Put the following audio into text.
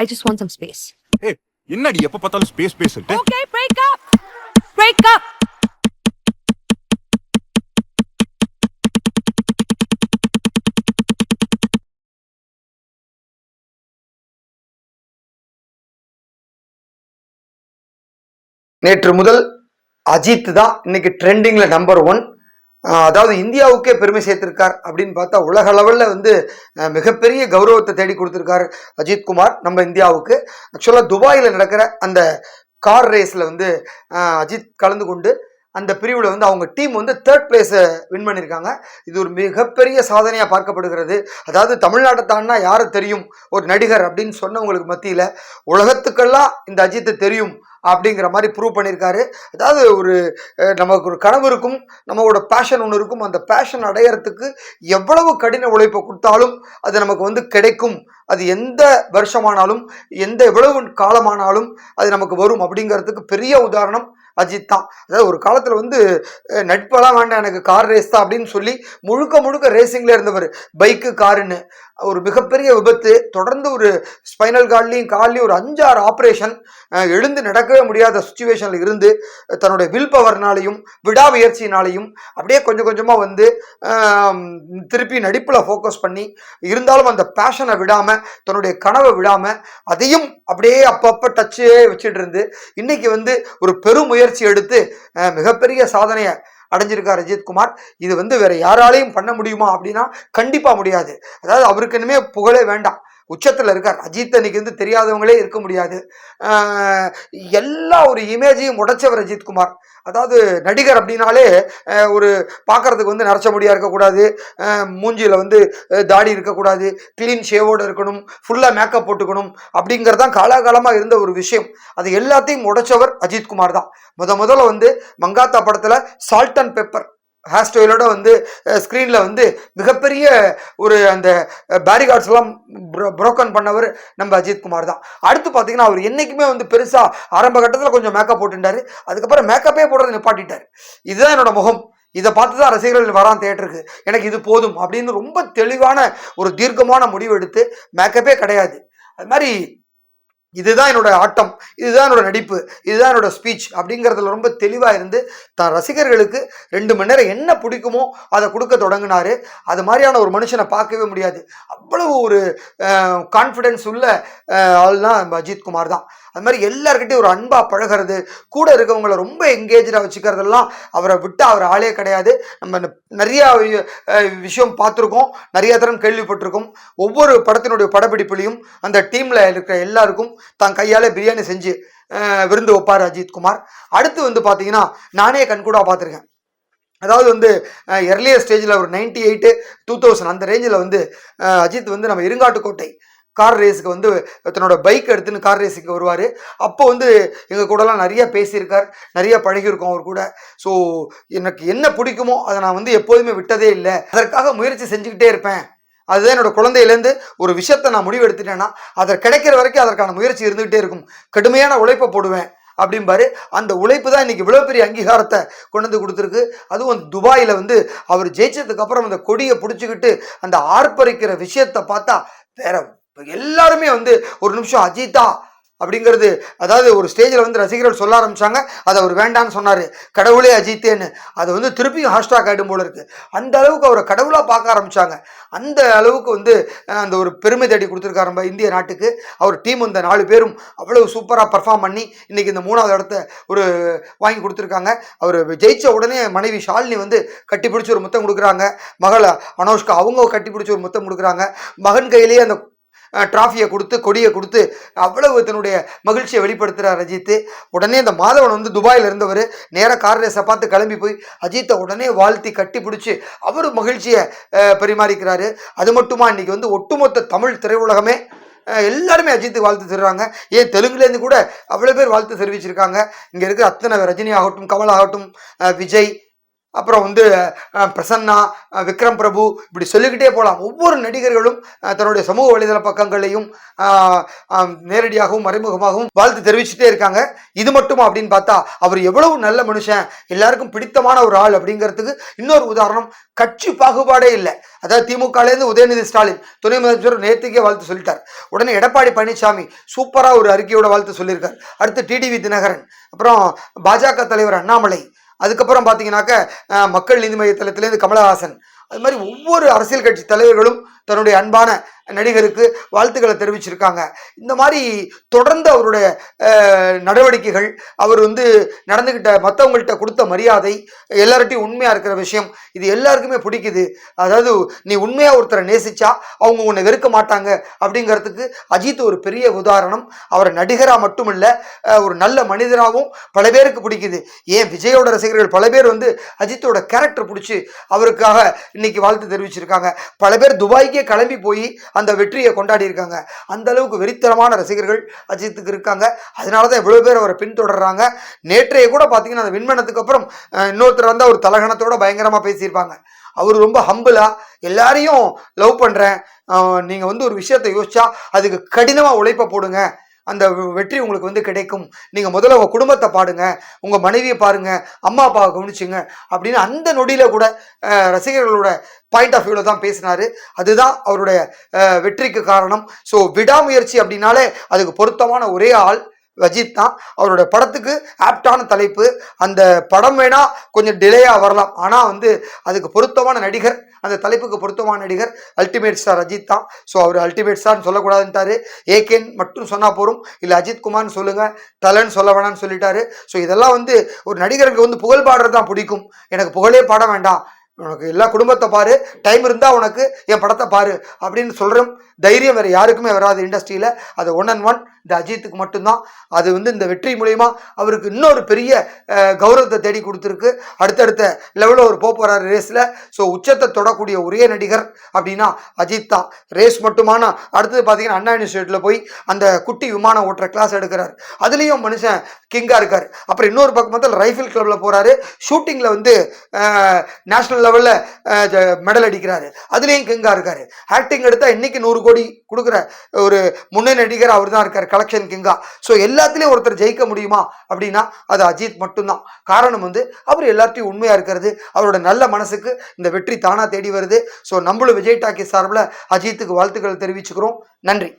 I just want some space. ஏய் என்னடி எப்ப பார்த்தாலும் space space Okay, break up! Break up! நேற்று முதல் அஜித் தான் இன்னைக்கு ட்ரெண்டிங்ல நம்பர் ஒன் அதாவது இந்தியாவுக்கே பெருமை சேர்த்திருக்கார் அப்படின்னு பார்த்தா உலக அளவில் வந்து மிகப்பெரிய கௌரவத்தை தேடி கொடுத்துருக்கார் அஜித் குமார் நம்ம இந்தியாவுக்கு. ஆக்சுவலாக துபாயில் நடக்கிற அந்த கார் ரேஸில் வந்து அஜித் கலந்து கொண்டு அந்த பிரிவில் வந்து அவங்க டீம் வந்து தேர்ட் பிளேஸை வின் பண்ணியிருக்காங்க இது ஒரு மிகப்பெரிய சாதனையாக பார்க்கப்படுகிறது. அதாவது தமிழ்நாட்டை தாண்டினா யாரை தெரியும்? ஒரு நடிகர் அப்படின்னு சொன்னவங்களுக்கு மத்தியில் உலகத்துக்கெல்லாம் இந்த அஜித்தை தெரியும். அப்படிங்கிற மாதிரி ப்ரூவ் பண்ணியிருக்காரு. அதாவது ஒரு நமக்கு ஒரு கனவு இருக்கும் நம்மளோட பேஷன் ஒன்று இருக்கும். அந்த பேஷன் அடையறதுக்கு எவ்வளவு கடின உழைப்பை கொடுத்தாலும் அது நமக்கு வந்து கிடைக்கும். அது எந்த வருஷமானாலும் எந்த எவ்வளவு காலமானாலும் அது நமக்கு வரும் அப்படிங்கிறதுக்கு பெரிய உதாரணம் அஜித் தான். அதாவது ஒரு காலத்தில் வந்து நட்பெல்லாம் வேண்டாம் எனக்கு கார் ரேஸ் தான் அப்படின்னு சொல்லி முழுக்க முழுக்க ரேசிங்கில் இருந்தவர். பைக்கு காருன்னு ஒரு மிகப்பெரிய விபத்து தொடர்ந்து ஒரு ஸ்பைனல் கார்ட்லையும் கால்லையும் ஒரு அஞ்சாறு ஆப்ரேஷன் எழுந்து நடக்கவே முடியாத சுச்சுவேஷனில் இருந்து தன்னுடைய வில் பவர்னாலையும் விடாமுயற்சினாலையும் அப்படியே கொஞ்சம் கொஞ்சமாக வந்து திருப்பி நடிப்பில் ஃபோக்கஸ் பண்ணி இருந்தாலும் அந்த பேஷனை விடாமல் தன்னுடைய கனவை விடாமல் அதையும் அப்படியே அப்பப்போ டச்சே வச்சுட்டு இருந்து இன்றைக்கி வந்து ஒரு பெரும் முயற்சி எடுத்து மிகப்பெரிய சாதனையை அடைஞ்சிருக்கார் அஜித்குமார் இது வந்து வேற யாராலையும் பண்ண முடியுமா அப்படின்னா கண்டிப்பாக முடியாது. அதாவது அவருக்கு இனிமே புகழே வேண்டாம். உச்சத்தில் இருக்கார் அஜித் அன்னைக்கு வந்து தெரியாதவங்களே இருக்க முடியாது. எல்லா ஒரு இமேஜையும் உடைச்சவர் அஜித்குமார் அதாவது நடிகர் அப்படின்னாலே ஒரு பார்க்கறதுக்கு வந்து நரைச்ச முடியா இருக்கக்கூடாது. மூஞ்சியில் வந்து தாடி இருக்கக்கூடாது. க்ளீன் ஷேவோடு இருக்கணும். ஃபுல்லாக மேக்கப் போட்டுக்கணும். அப்படிங்கிறது தான் காலாகாலமாக இருந்த ஒரு விஷயம். அது எல்லாத்தையும் உடைச்சவர் அஜித்குமார் தான். முத முதல்ல வந்து மங்காத்தா படத்தில் சால்ட் அண்ட் பெப்பர் ஹேர் ஸ்டைலோட வந்து ஸ்க்ரீனில் வந்து மிகப்பெரிய ஒரு அந்த பேரிகார்ட்ஸ்லாம் புரோக்கன் பண்ணவர் நம்ம அஜித் குமார் தான். அடுத்து பார்த்தீங்கன்னா அவர் என்றைக்குமே வந்து பெருசாக ஆரம்ப கட்டத்தில் கொஞ்சம் மேக்கப் போட்டுட்டாரு. அதுக்கப்புறம் மேக்கப்பே போடுறதை நிப்பாட்டிட்டார். இதுதான் என்னோட முகம். இதை பார்த்து தான் ரசிகர்கள் வரான் தேட்டருக்கு எனக்கு இது போதும் அப்படின்னு ரொம்ப தெளிவான ஒரு தீர்க்கமான முடிவு எடுத்து மேக்கப்பே கிடையாது. அது மாதிரி இதுதான் என்னோட ஆட்டம் இதுதான் என்னோட நடிப்பு இதுதான் என்னோட ஸ்பீச் அப்படிங்கிறதுல ரொம்ப தெளிவாக இருந்து தான் ரசிகர்களுக்கு ரெண்டு மணி நேரம் என்ன பிடிக்குமோ அதை கொடுக்க தொடங்கினாரு. அது மாதிரியான ஒரு மனுஷனை பார்க்கவே முடியாது. அவ்வளவு ஒரு கான்ஃபிடென்ஸ் உள்ள ஆள் தான் நம்ம குமார் தான். அது மாதிரி எல்லாருக்கிட்டையும் ஒரு அன்பாக பழகிறது கூட இருக்கவங்கள ரொம்ப எங்கேஜாக வச்சுக்கிறதெல்லாம் அவரை விட்டு அவர் ஆளே கிடையாது. நம்ம நிறையா விஷயம் பார்த்துருக்கோம். நிறைய தரம் கேள்விப்பட்டிருக்கோம். ஒவ்வொரு படத்தினுடைய படப்பிடிப்புலையும் அந்த டீமில் இருக்கிற எல்லாருக்கும் தான் கையால் பிரியாணி செஞ்சு விருந்து வைப்பார் அஜித்குமார் அடுத்து வந்து பார்த்தீங்கன்னா நானே கண்கூடாக பார்த்துருக்கேன். அதாவது வந்து எர்லியர் ஸ்டேஜில் ஒரு நைன்டி எயிட்டு டூ தௌசண்ட் அந்த ரேஞ்சில் வந்து அஜித் வந்து நம்ம இருங்காட்டுக்கோட்டை கார் ரேஸுக்கு வந்து தன்னோட பைக் எடுத்துன்னு கார் ரேஸுக்கு வருவார். அப்போ வந்து எங்கள் கூடலாம் நிறையா பேசியிருக்கார். நிறையா பழகியிருக்கோம் அவர் கூட. ஸோ எனக்கு என்ன பிடிக்குமோ அதை நான் வந்து எப்போதுமே விட்டதே இல்லை. அதற்காக முயற்சி செஞ்சுக்கிட்டே இருப்பேன். அதுதான் என்னோட குழந்தையிலேருந்து ஒரு விஷயத்தை நான் முடிவு எடுத்துட்டேன்னா அதை கிடைக்கிற வரைக்கும் அதற்கான முயற்சி இருந்துகிட்டே இருக்கும். கடுமையான உழைப்பை போடுவேன் அப்படிம்பாரு. அந்த உழைப்பு தான் இன்றைக்கி இவ்வளோ பெரிய அங்கீகாரத்தை கொண்டு வந்து கொடுத்துருக்கு. அதுவும் துபாயில் வந்து அவர் ஜெயிச்சதுக்கப்புறம் அந்த கொடியை பிடிச்சிக்கிட்டு அந்த ஆர்ப்பரிக்கிற விஷயத்தை பார்த்தா வேற எல்லாருமே வந்து ஒரு நிமிஷம் அஜித்தா அப்படிங்கிறது அதாவது ஒரு ஸ்டேஜில் வந்து ரசிகர்கள் சொல்ல ஆரம்பிச்சாங்க. அதை அவர் வேண்டான்னு சொன்னார். கடவுளே அஜித்தேன்னு. அதை வந்து திருப்பியும் ஹாஷ்டாக் ஆகிடும் போல இருக்குது அந்த அளவுக்கு அவரை கடவுளாக பார்க்க ஆரம்பிச்சாங்க. அந்த அளவுக்கு வந்து அந்த ஒரு பெருமை தேடி கொடுத்துருக்காரு நம்ம இந்திய நாட்டுக்கு. அவர் டீம் இந்த நாலு பேரும் அவ்வளோ சூப்பராக பர்ஃபார்ம் பண்ணி இன்னைக்கு இந்த மூணாவது இடத்த ஒரு வாங்கி கொடுத்துருக்காங்க. அவர் ஜெயித்த உடனே மனைவி ஷாலினி வந்து கட்டி பிடிச்சி ஒரு முத்தம் கொடுக்குறாங்க. மகளை அனோஷ்கா அவங்க கட்டி பிடிச்சி ஒரு முத்தம் கொடுக்குறாங்க. மகன் கையிலேயே அந்த ட்ராஃபியை கொடுத்து கொடியை கொடுத்து அவ்வளவு தன்னுடைய மகிழ்ச்சியை வெளிப்படுத்துகிறார் அஜித் உடனே இந்த மாதவன் வந்து துபாயில் இருந்தவர் நேராக கார் ரேஸை பார்த்து கிளம்பி போய் அஜித்தை உடனே வாழ்த்தி கட்டி பிடிச்சி அவர் மகிழ்ச்சியை பரிமாறிக்கிறாரு. அது மட்டுமா இன்றைக்கி வந்து ஒட்டுமொத்த தமிழ் திரையுலகமே எல்லாருமே அஜித்துக்கு வாழ்த்து தருவாங்க ஏன் தெலுங்குலேருந்து கூட அவ்வளோ பேர் வாழ்த்து தெரிவிச்சிருக்காங்க. இங்கே இருக்கிற அத்தனை ரஜினி ஆகட்டும் கமல் ஆகட்டும் விஜய் அப்புறம் வந்து பிரசன்னா விக்ரம் பிரபு இப்படி சொல்லிக்கிட்டே போகலாம் ஒவ்வொரு நடிகர்களும் தன்னுடைய சமூக வலைதள பக்கங்களையும் நேரடியாகவும் மறைமுகமாகவும் வாழ்த்து தெரிவிச்சுட்டே இருக்காங்க. இது மட்டுமா அப்படின்னு பார்த்தா அவர் எவ்வளவு நல்ல மனுஷன் எல்லாருக்கும் பிடித்தமான ஒரு ஆள் அப்படிங்கிறதுக்கு இன்னொரு உதாரணம் கட்சி பாகுபாடே இல்லை. அதாவது திமுகலேருந்து உதயநிதி ஸ்டாலின் துணை முதலமைச்சர் நேற்றுக்கே வாழ்த்து சொல்லிட்டார். உடனே எடப்பாடி பழனிசாமி சூப்பராக ஒரு அறிக்கையோட வாழ்த்து சொல்லியிருக்கார். அடுத்து டிடிவி தினகரன் அப்புறம் பாஜக தலைவர் அண்ணாமலை அதுக்கப்புறம் பார்த்தீங்கன்னாக்க மக்கள் நீதி மைய தளத்திலேருந்து கமலஹாசன். அது மாதிரி ஒவ்வொரு அரசியல் கட்சி தலைவர்களும் தன்னுடைய அன்பான நடிகருக்கு வாழ்த்துக்களை தெரிவிச்சிருக்காங்க. இந்த மாதிரி தொடர்ந்து அவருடைய நடவடிக்கைகள் அவர் வந்து நடந்துக்கிட்ட மற்றவங்கள்ட்ட கொடுத்த மரியாதை எல்லார்ட்டையும் உண்மையாக இருக்கிற விஷயம் இது எல்லாருக்குமே பிடிக்குது. அதாவது நீ உண்மையாக ஒருத்தரை நேசிச்சா அவங்க உன்னை வெறுக்க மாட்டாங்க அப்படிங்கிறதுக்கு அஜித் ஒரு பெரிய உதாரணம். அவர் நடிகராக மட்டும் இல்லை ஒரு நல்ல மனிதராகவும் பல பேருக்கு பிடிக்குது. ஏன் விஜயோட ரசிகர்கள் பல பேர் வந்து அஜித்தோட கேரக்டர் பிடிச்சி அவருக்காக இன்னைக்கு வாழ்த்து தெரிவிச்சிருக்காங்க. பல பேர் துபாய்க்கே கிளம்பி போய் அந்த வெற்றியை கொண்டாடி இருக்காங்க. அந்த அளவுக்கு வெறித்தனமான ரசிகர்கள் அஜித்துக்கு இருக்காங்க. அதனால தான் இவ்வளோ பேர் அவரை பின்தொடர்றாங்க. நேற்றைய கூட பார்த்தீங்கன்னா அந்த விண்மனத்துக்கு அப்புறம் இன்னொருத்தர் வந்து அவர் தலகணத்தோட பயங்கரமாக பேசியிருப்பாங்க. அவர் ரொம்ப ஹம்பிளாக எல்லாரையும் லவ் பண்ணுறேன் நீங்கள் வந்து ஒரு விஷயத்தை யோசிச்சா அதுக்கு கடினமாக உழைப்ப போடுங்க. அந்த வெற்றி உங்களுக்கு வந்து கிடைக்கும். நீங்கள் முதல்ல உங்கள் குடும்பத்தை பாடுங்க. உங்கள் மனைவியை பாருங்கள் அம்மா அப்பாவை கவனிச்சுங்க. அப்படின்னு அந்த நொடியில் கூட ரசிகர்களோட பாயிண்ட் ஆஃப் வியூவில் தான் பேசினார். அதுதான் அவருடைய வெற்றிக்கு காரணம். ஸோ விடாமுயற்சி அப்படின்னாலே அதுக்கு பொருத்தமான ஒரே ஆள் அஜித் தான் அவரோட படத்துக்கு ஆப்டான தலைப்பு. அந்த படம் வேணால் கொஞ்சம் டிலேயாக வரலாம். ஆனால் வந்து அதுக்கு பொருத்தமான நடிகர் அந்த தலைப்புக்கு பொருத்தமான நடிகர் அல்டிமேட் ஸ்டார் அஜித் தான். ஸோ அவர் அல்டிமேட் ஸ்டார்னு சொல்லக்கூடாதுன்ட்டாரு. ஏகேன் மட்டும் சொன்னால் போதும். இல்லை அஜித் குமார்னு சொல்லுங்க. தலன்னு சொல்ல வேணாம்னு சொல்லிட்டாரு. ஸோ இதெல்லாம் வந்து ஒரு நடிகருக்கு வந்து புகழ் பாடுறது தான் பிடிக்கும். எனக்கு புகழே பாட வேண்டாம். உனக்கு எல்லா குடும்பத்தை பாரு டைம் இருந்தால் உனக்கு என் படத்தை பாரு அப்படின்னு சொல்கிறோம் தைரியம் வேறு யாருக்குமே வராது இண்டஸ்ட்ரியில் அது ஒன் அண்ட் ஒன் இந்த அஜித்துக்கு மட்டும்தான். அது வந்து இந்த வெற்றி மூலயமா அவருக்கு இன்னொரு பெரிய கௌரவத்தை தேடி கொடுத்துருக்கு. அடுத்தடுத்த லெவலில் ஒரு போக போகிறார் ரேஸில் ஸோ உச்சத்தை தொடக்கூடிய ஒரே நடிகர் அப்படின்னா அஜித் தான். ரேஸ் மட்டுமானா அடுத்தது பார்த்தீங்கன்னா அண்ணா யூனிவர்சிட்டியில் போய் அந்த குட்டி விமானம் ஓட்டுற கிளாஸ் எடுக்கிறார். அதுலேயும் மனுஷன் கிங்காக இருக்கார். அப்புறம் இன்னொரு பக்கம் பார்த்தா ரைஃபிள் கிளப்பில் போகிறாரு ஷூட்டிங்கில் வந்து நேஷ்னல் லெவலில் மெடல் அடிக்கிறாரு. அதுலேயும் கிங்காக இருக்கார். ஆக்டிங் எடுத்தால் இன்றைக்கி நூறு கோடி கொடுக்குற ஒரு முன்னணி நடிகர் அவர் தான் இருக்கார் கலெக்ஷன் கிங்கா. ஸோ எல்லாத்துலேயும் ஒருத்தர் ஜெயிக்க முடியுமா அப்படின்னா அது அஜித் மட்டும்தான். காரணம் வந்து அவர் எல்லாத்தையும் உண்மையாக இருக்கிறது அவரோட நல்ல மனசுக்கு இந்த வெற்றி தானாக தேடி வருது. ஸோ நம்மளும் விஜய் டாக்கி சார்பில் அஜித்துக்கு வாழ்த்துக்கள் தெரிவிச்சுக்கிறோம். நன்றி.